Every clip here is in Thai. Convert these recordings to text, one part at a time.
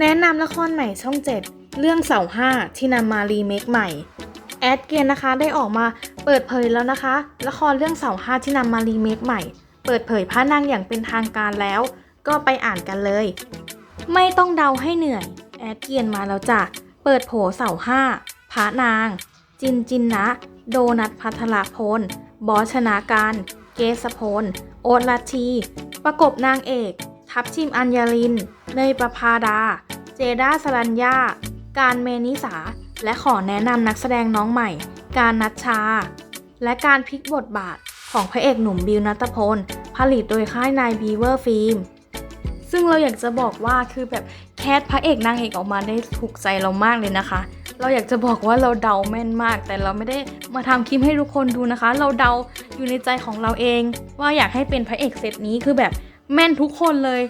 แนะนำละครใหม่ช่อง 7 เรื่องเสาห้าที่นำมารีเมคใหม่ แอดเกียนนะคะได้ออกมาเปิดเผยแล้วนะคะ ละครเรื่องเสาห้าที่นำมารีเมคใหม่ เปิดเผยพระนางอย่างเป็นทางการแล้ว ก็ไปอ่านกันเลย ไม่ต้องเดาให้เหนื่อย แอดเกียนมาแล้วจ้ะเปิดโผเสาห้าพระนาง จินจินนะ โดนัทพัทรพล บอชนาการ เกสพล โอตลัทีประกบนางเอก ทับชิมอัญญาลินเนยประพาดา จด้าสรัญญา การเมนิสา และขอแนะนำนักแสดงน้องใหม่ การนัชชา และการพลิกบทบาทของพระเอกหนุ่มบิวนัตพล ผลิตโดยค่ายนายบีเวอร์ฟิล์ม ซึ่งเราอยากจะบอกว่าคือแบบแคสพระเอกนางเอกออกมาได้ถูกใจเรามากเลยนะคะ เราอยากจะบอกว่าเราเดาแม่นมาก แต่เราไม่ได้มาทำคลิปให้ทุกคนดูนะคะ เราเดาอยู่ในใจของเราเอง ว่าอยากให้เป็นพระเอกเซตนี้คือแบบแม่นทุกคนเลย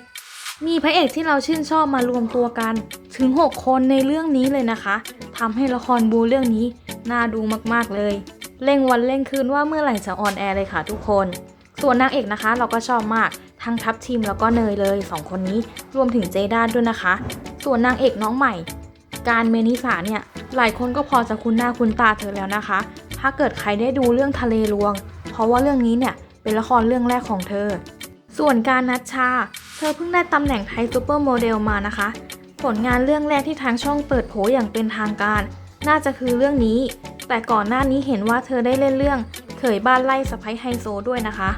มีพระเอกที่เราชื่นชอบมารวมตัวกัน ถึง 6 คนในเรื่องนี้เลยนะคะทำให้ละครบูเรื่องนี้น่าดูมากๆเลย เร่งวันเร่งคืนว่าเมื่อไหร่จะออนแอร์เลยค่ะทุกคน ส่วนนางเอกนะคะเราก็ชอบมากทั้งทัพทีมแล้วก็เนยเลยสองคนนี้รวมถึงเจด้าด้วยนะคะ ส่วนนางเอกน้องใหม่ การเมนิสาเนี่ยหลายคนก็พอจะคุ้นหน้าคุ้นตาเธอแล้วนะคะ ถ้าเกิดใครได้ดูเรื่องทะเลลวง เพราะว่าเรื่องนี้เนี่ยเป็นละครเรื่องแรกของเธอ ส่วนการนัชชา เธอเพิ่งได้ตำแหน่งไทยซูเปอร์โมเดลมานะคะ ผลงานเรื่องแรกที่ทางช่องเปิดโผอย่างเป็นทางการ น่าจะคือเรื่องนี้ แต่ก่อนหน้านี้เห็นว่าเธอได้เล่นเรื่อง เขยบ้านไล่สะพ้ยไฮโซด้วยนะคะ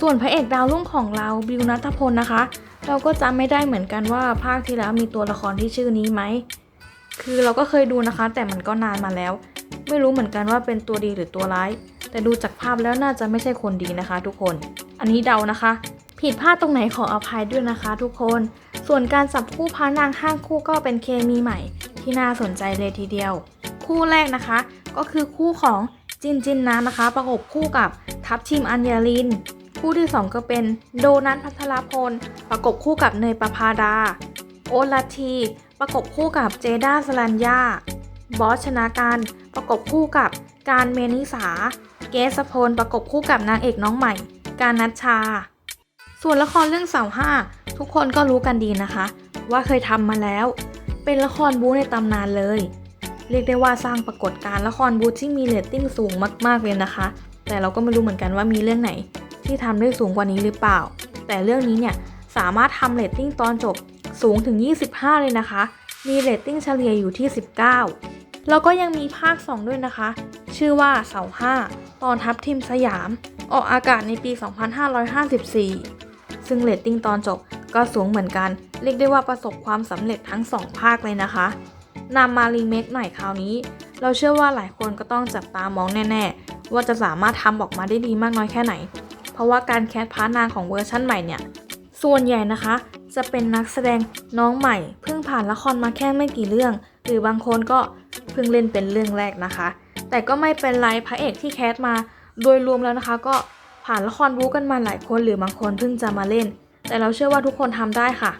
ส่วนพระเอกดาวรุ่งของเราบิวนัทพลนะคะ เราก็จำไม่ได้เหมือนกันว่าภาคที่แล้วมีตัวละครที่ชื่อนี้ไหมคือเราก็เคยดูนะคะ แต่มันก็นานมาแล้ว ไม่รู้เหมือนกันว่าเป็นตัวดีหรือตัวร้าย แต่ดูจากภาพแล้วน่าจะไม่ใช่คนดีนะคะ ทุกคน อันนี้เดานะคะ ผิดพลาดตรงไหนขออภัยด้วยนะคะทุกคน ส่วนการจับคู่พระนางห้างคู่ก็เป็นเคมีใหม่ ที่น่าสนใจเลยทีเดียว คู่แรกนะคะ ก็คือคู่ของจินจินนะนะคะ ประกบคู่กับทัพชิมอัญญาลิน คู่ที่ 2 ก็เป็นโดนัทพัทรพล ประกบคู่กับเนยประพาดา โอลัที ประกบคู่กับเจด้าสลัญญาบอสชนาการประกบคู่กับการเมนิสา เกสพลประกบคู่กับนางเอกน้องใหม่ การนัชชา ส่วนละครเรื่องเสาห้าทุกคนก็รู้กันดีนะคะ ว่าเคยทำมาแล้ว เป็นละครบู๊ในตำนานเลย เรียกได้ว่าสร้างปรากฏการณ์ละครบู๊ที่มีเรตติ้งสูงมากๆเลยนะคะ แต่เราก็ไม่รู้เหมือนกันว่ามีเรื่องไหน ที่ทำได้สูงกว่านี้หรือเปล่า แต่เรื่องนี้เนี่ยสามารถทำเรตติ้งตอนจบสูงถึง 25 เลยนะคะ มีเรตติ้งเฉลี่ยอยู่ที่ 19 แล้วก็ยังมีภาค 2 ด้วยนะคะ ชื่อว่าเสา5ตอนทัพทิมสยาม ออกอากาศในปี 2554 ซึ่งเรตติ้งตอนจบก็สูงเหมือนกัน เรียกได้ว่าประสบความสำเร็จทั้ง 2 ภาคเลยนะคะนำมารีเมคใหม่คราวนี้ เราเชื่อว่าหลายคนก็ต้องจับตามองแน่ ๆ ว่าจะสามารถทำออกมาได้ดีมากน้อยแค่ไหน เพราะว่าการแคสพาร์นางของเวอร์ชั่นใหม่เนี่ย ส่วนใหญ่นะคะ จะเป็นนักแสดงน้องใหม่ เพิ่งผ่านละครมาแค่ไม่กี่เรื่อง หรือบางคนก็เพิ่งเล่นเป็นเรื่องแรกนะคะ แต่ก็ไม่เป็นไรพระเอกที่แคสมาโดยรวมแล้วนะคะก็ ผ่านละครบู๊กันมาหลายคนหรือบางคนเพิ่งจะมาเล่น แต่เราเชื่อว่าทุกคนทำได้ค่ะ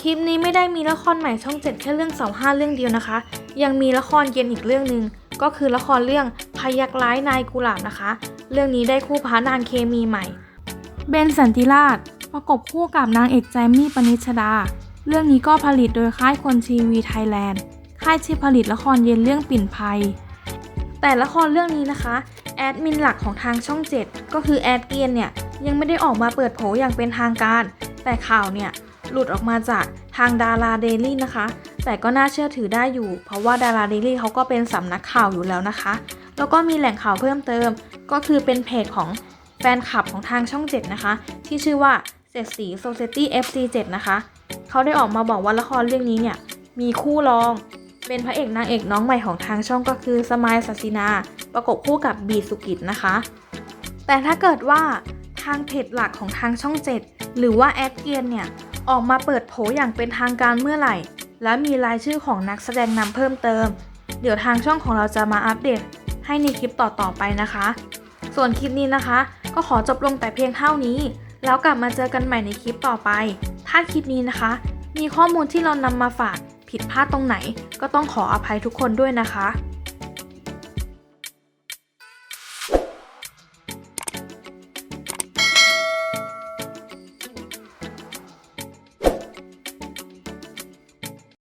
คลิปนี้ไม่ได้มีละครใหม่ช่อง7แค่เรื่องเสาห้าเรื่องเดียวนะคะ ยังมีละครเย็นอีกเรื่องหนึ่งก็คือละครเรื่องพยักร้ายนายกุหลาบนะคะ เรื่องนี้ได้คู่พระนางเคมีใหม่ เบนสันติราชประกบคู่กับนางเอกแจมมี่ปนิชดา เรื่องนี้ก็ผลิตโดยค่ายคนทีวีไทยแลนด์ ค่ายที่ผลิตละครเย็นเรื่องปิ่นภัย แต่ละครเรื่องนี้นะคะ แอดมินหลักของทางช่อง 7 ก็คือแอดเกียนเนี่ย ยังไม่ได้ออกมาเปิดเผยอย่างเป็นทางการ แต่ข่าวเนี่ย หลุดออกมาจากทางดาราเดลี่นะคะ แต่ก็น่าเชื่อถือได้อยู่ เพราะว่าดาราเดลี่เขาก็เป็นสำนักข่าวอยู่แล้วนะคะ แล้วก็มีแหล่งข่าวเพิ่มเติม ก็คือเป็นเพจของแฟนคลับของทางช่อง 7 นะคะ ที่ชื่อว่าเจ็ดสี Society FC7 นะคะ เขาได้ออกมาบอกว่าละครเรื่องนี้เนี่ย มีคู่รอง เป็นพระเอกนางเอกน้องใหม่ของทางช่องก็คือสมายสัสินา ประกบคู่กับบีสุกิจนะคะ แต่ถ้าเกิดว่าทางเพจหลักของทางช่อง 7 หรือว่าแอดเกียนเนี่ย ออกมาเปิดโผอย่างเป็นทางการเมื่อไหร่ และมีรายชื่อของนักแสดงนำเพิ่มเติม เดี๋ยวทางช่องของเราจะมาอัปเดตให้ในคลิปต่อๆไปนะคะ ส่วนคลิปนี้นะคะ ก็ขอจบลงแต่เพียงเท่านี้ แล้วกลับมาเจอกันใหม่ในคลิปต่อไป ถ้าคลิปนี้นะคะ มีข้อมูลที่เรานำมาฝากผิดพลาดตรงไหน ก็ต้องขออภัยทุกคนด้วยนะคะ